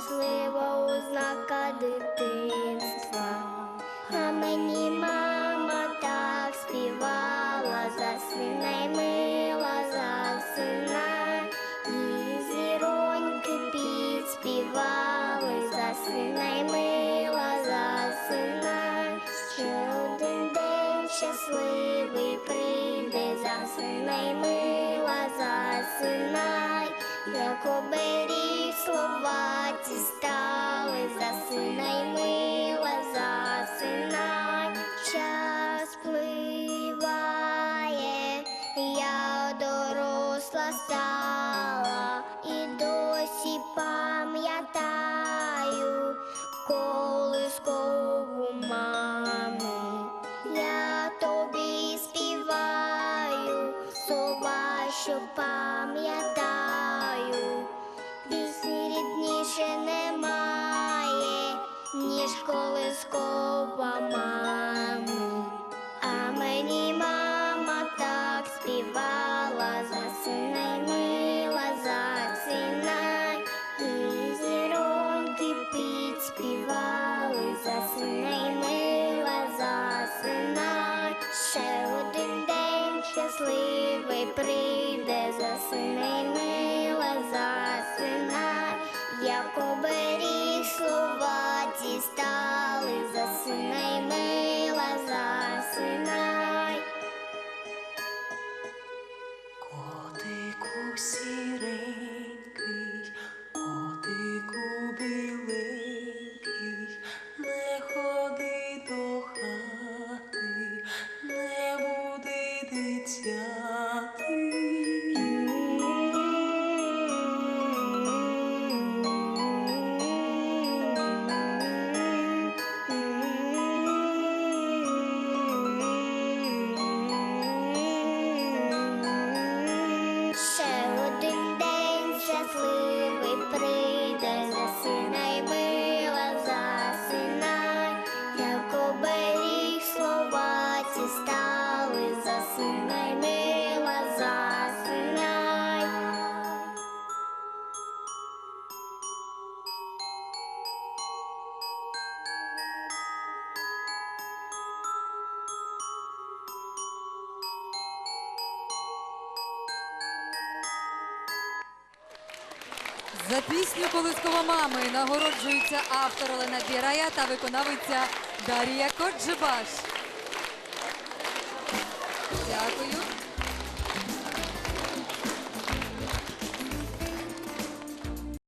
щаслива ознака дитинства, а мені мама так співала, засинай, мила, засинай, і зіроньки підспівали, засинай, мила, засинай, ще один день щасливий прийде, засинай, мила, засинай, як оберіг. to stop. прийде, засни, мила, засина, як оберіг слова ці стали, засинай, мила, засинай. Котикусі. За пісню Колискова мами нагороджується автор Олена Бірая та виконавиця Дарія Коджебаш. Дякую.